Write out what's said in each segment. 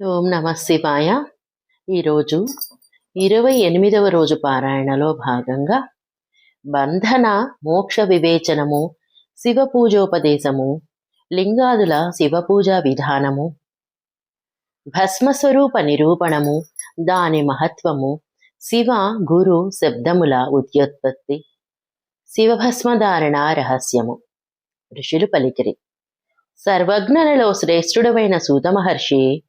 ఓం నమ శివాయ. ఈరోజు ఇరవై ఎనిమిదవ రోజు పారాయణలో భాగంగా బంధన మోక్ష వివేచనము శివ పూజోపదేశము లింగాదుల శివ పూజా విధానము భస్మస్వరూప నిరూపణము దాని మహత్వము శివ గురు శబ్దముల ఉద్యోత్పత్తి శివభస్మధారణ రహస్యము. ఋషులు పలికిరి. సర్వజ్ఞలలో శ్రేష్ఠుడమైన సూత మహర్షి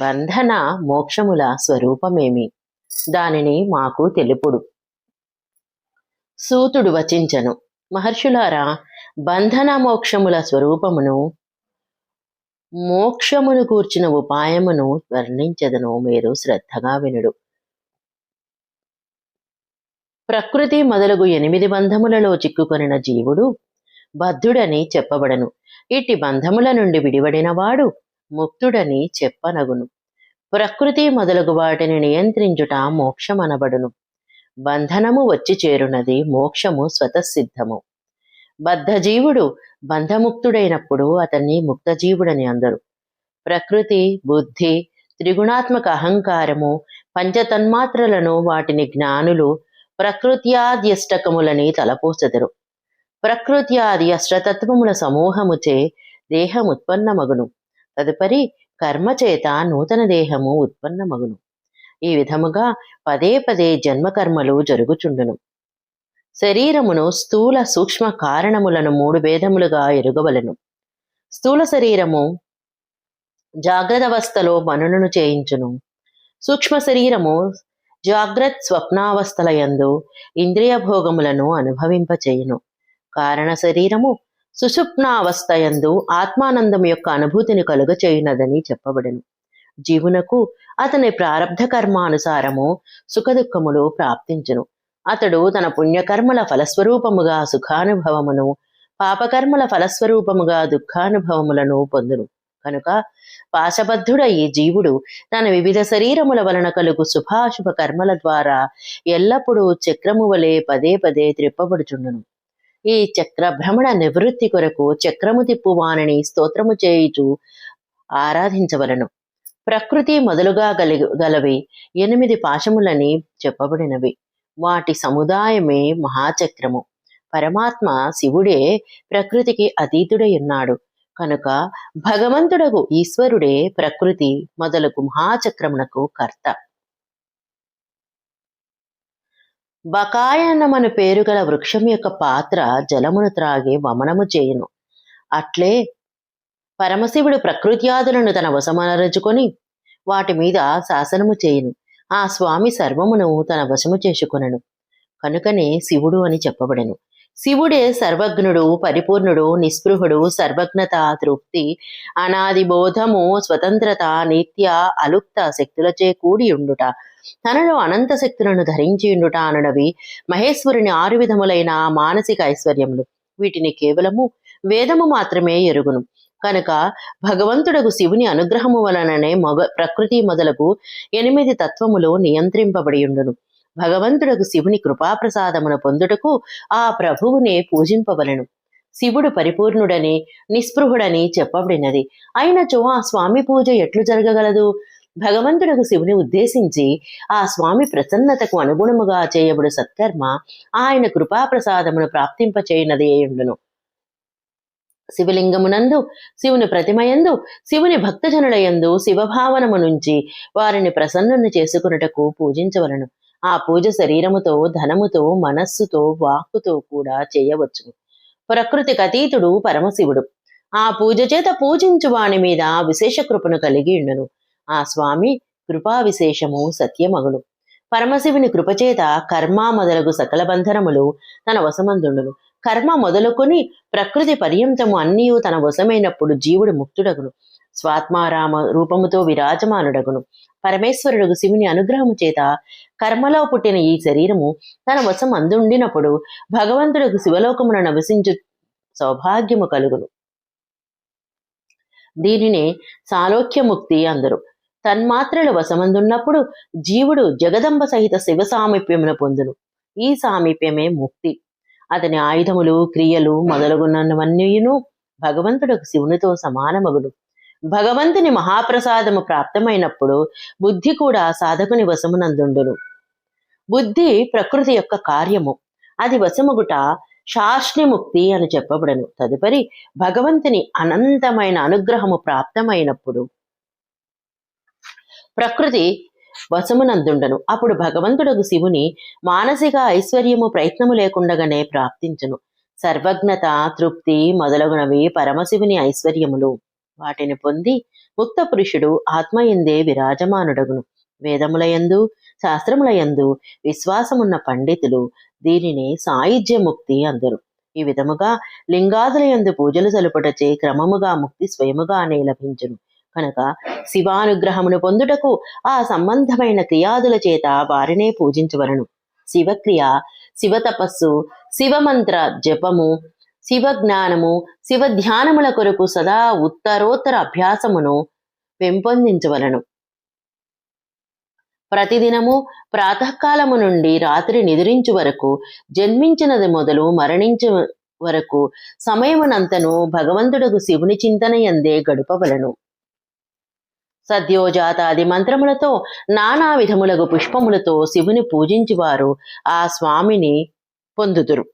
బంధన మోక్షముల స్వరూపమేమి? దానిని మాకు తెలుపుడు. సూతుడు వచించను. మహర్షులారా బంధన మోక్షముల స్వరూపమును మోక్షమును కూర్చిన ఉపాయమును వర్ణించదను మీరు శ్రద్ధగా వినుడు. ప్రకృతి మొదలగు ఎనిమిది బంధములలో చిక్కుకొనిన జీవుడు బద్ధుడని చెప్పబడను. ఇట్టి బంధముల నుండి విడివడినవాడు ముక్తుడని చెప్పనగును. ప్రకృతి మొదలగు వాటిని నియంత్రించుట మోక్షమనబడును. బంధనము వచ్చి చేరునది మోక్షము స్వతసిద్ధము. బద్ధజీవుడు బంధముక్తుడైనప్పుడు అతన్ని ముక్తజీవుడని అందరు. ప్రకృతి బుద్ధి త్రిగుణాత్మక అహంకారము పంచతన్మాత్రలను వాటిని జ్ఞానులు ప్రకృత్యాద్యష్టకములని తలపోసెదరు. ప్రకృత్యాది అష్టతత్వముల సమూహముచే దేహం ఉత్పన్నమగును తదుపరి కర్మ చేత నూతన దేహము ఉత్పన్నమగును. ఈ విధముగా పదే పదే జన్మకర్మలు జరుగుచుండును. శరీరమును స్థూల సూక్ష్మ కారణములను మూడు భేదములుగా ఎరుగవలను. స్థూల శరీరము జాగ్రత్త అవస్థలో మనులను చేయించును. సూక్ష్మ శరీరము జాగ్రత్ స్వప్నావస్థల యందు ఇంద్రియ భోగములను అనుభవింపచేయును. కారణ శరీరము సుషుప్నావస్థయందు ఆత్మానందం యొక్క అనుభూతిని కలుగచేయునదని చెప్పబడెను. జీవునకు అతని ప్రారంధ కర్మానుసారము సుఖదుఖములు ప్రాప్తించును. అతడు తన పుణ్యకర్మల ఫలస్వరూపముగా సుఖానుభవమును పాపకర్మల ఫలస్వరూపముగా దుఃఖానుభవములను పొందును. కనుక పాశబద్ధుడ ఈ జీవుడు తన వివిధ శరీరముల వలన కలుగు శుభాశుభ కర్మల ద్వారా ఎల్లప్పుడూ చక్రము వలె పదే పదే త్రిప్పబడుచుండును. ఈ చక్ర భ్రమణ నివృత్తి కొరకు చక్రము తిప్పువానని స్తోత్రము చేయుచు ఆరాధించవలను. ప్రకృతి మొదలుగా గలి గలవి ఎనిమిది పాశములని చెప్పబడినవి. వాటి సముదాయమే మహాచక్రము. పరమాత్మ శివుడే ప్రకృతికి అతీతుడై ఉన్నాడు. కనుక భగవంతుడగు ఈశ్వరుడే ప్రకృతి మొదలగు మహాచక్రమునకు కర్త. బకాయన్నమను పేరు గల వృక్షం యొక్క పాత్ర జలమును త్రాగి వమనము చేయును. అట్లే పరమశివుడు ప్రకృత్యాదులను తన వశమనరుచుకొని వాటి మీద శాసనము చేయును. ఆ స్వామి సర్వమును తన వశము చేసుకొనను. కనుకనే శివుడు అని చెప్పబడెను. శివుడే సర్వజ్ఞుడు పరిపూర్ణుడు నిస్పృహుడు సర్వజ్ఞత తృప్తి అనాది బోధము స్వతంత్రత నిత్య అలుప్త శక్తులచే కూడి ఉండుట. తనలో అనంత శక్తులను ధరించి ఉండుట అనునవి మహేశ్వరుని ఆరు విధములైన మానసిక ఐశ్వర్యములు. వీటిని కేవలము వేదము మాత్రమే ఎరుగును. కనుక భగవంతుడకు శివుని అనుగ్రహము వలననే మొగ ప్రకృతి మొదలగు ఎనిమిది తత్వములు నియంత్రింపబడి ఉండును. భగవంతుడకు శివుని కృపాప్రసాదమును పొందుటకు ఆ ప్రభువునే పూజింపవలను. శివుడు పరిపూర్ణుడని నిస్పృహుడని చెప్పబడినది. అయినచో ఆ స్వామి పూజ ఎట్లు జరగగలదు? భగవంతుడకు శివుని ఉద్దేశించి ఆ స్వామి ప్రసన్నతకు అనుగుణముగా చేయబడు సత్కర్మ ఆయన కృపాప్రసాదమును ప్రాప్తింపచేయనది అయ్యుండును శివలింగమునందు శివుని ప్రతిమయందు శివుని భక్తజనులయందు శివభావనము నుంచి వారిని ప్రసన్నుని చేసుకున్నటకు పూజించవలను. ఆ పూజ శరీరముతో ధనముతో మనస్సుతో వాక్కుతో కూడా చేయవచ్చును. ప్రకృతికి అతీతుడు పరమశివుడు. ఆ పూజ చేత పూజించు వాని మీద విశేష కృపను కలిగి ఉండును. ఆ స్వామి కృపా విశేషము సత్యమగును. పరమశివుని కృపచేత కర్మ మొదలగు సకల బంధనములు తన వశమందుండును. కర్మ మొదలుకొని ప్రకృతి పర్యంతము అన్నీ తన వశమైనప్పుడు జీవుడు ముక్తుడగును. స్వాత్మారామ రూపముతో విరాజమానుడగును. పరమేశ్వరుడు శివుని అనుగ్రహము చేత కర్మలో పుట్టిన ఈ శరీరము తన వశం అందుండినప్పుడు భగవంతుడికి శివలోకమున నవసించు సౌభాగ్యము కలుగును. దీనినే సాలోక్యముక్తి అందరు. తన్మాత్రలు వశమందున్నప్పుడు జీవుడు జగదంబ సహిత శివ సామీప్యమును పొందును. ఈ సామీప్యమే ముక్తి. అతని ఆయుధములు క్రియలు మొదలగున్నవన్నీయును భగవంతుడు శివునితో సమానమగును. భగవంతుని మహాప్రసాదము ప్రాప్తమైనప్పుడు బుద్ధి కూడా సాధకుని వశమునందుండును. బుద్ధి ప్రకృతి యొక్క కార్యము. అది వశముగుట శాశ్నిముక్తి అని చెప్పబడను. తదుపరి భగవంతుని అనంతమైన అనుగ్రహము ప్రాప్తమైనప్పుడు ప్రకృతి వశమునందుండను. అప్పుడు భగవంతుడకు శివుని మానసిక ఐశ్వర్యము ప్రయత్నము లేకుండగానే ప్రాప్తించును. సర్వజ్ఞత తృప్తి మొదలగునవి పరమశివుని ఐశ్వర్యములు. వాటిని పొంది ముక్త పురుషుడు ఆత్మయందే విరాజమానుడగును. వేదములయందు శాస్త్రములయందు విశ్వాసమున్న పండితులు దీనిని సాయుధ్యముక్తి అందరు. ఈ విధముగా లింగాదులయందు పూజలు సలుపుటచే క్రమముగా ముక్తి స్వయముగానే లభించును. కనుక శివానుగ్రహమును పొందుటకు ఆ సంబంధమైన క్రియాదుల చేత వారినే పూజించవలను శివక్రియ శివ తపస్సు శివమంత్ర జపము శివ జ్ఞానము శివ ధ్యానముల కొరకు సదా ఉత్తరోత్తర అభ్యాసమును పెంపొందించవలను. ప్రతిదినము ప్రాతకాలము నుండి రాత్రి నిద్రించు వరకు జన్మించినది మొదలు మరణించు వరకు సమయమునంతను భగవంతుడకు శివుని చింతన ఎందే గడుపవలను. సద్యోజాతాది మంత్రములతో నానా విధములగు పుష్పములతో శివుని పూజించివారు ఆ స్వామిని పొందుతురు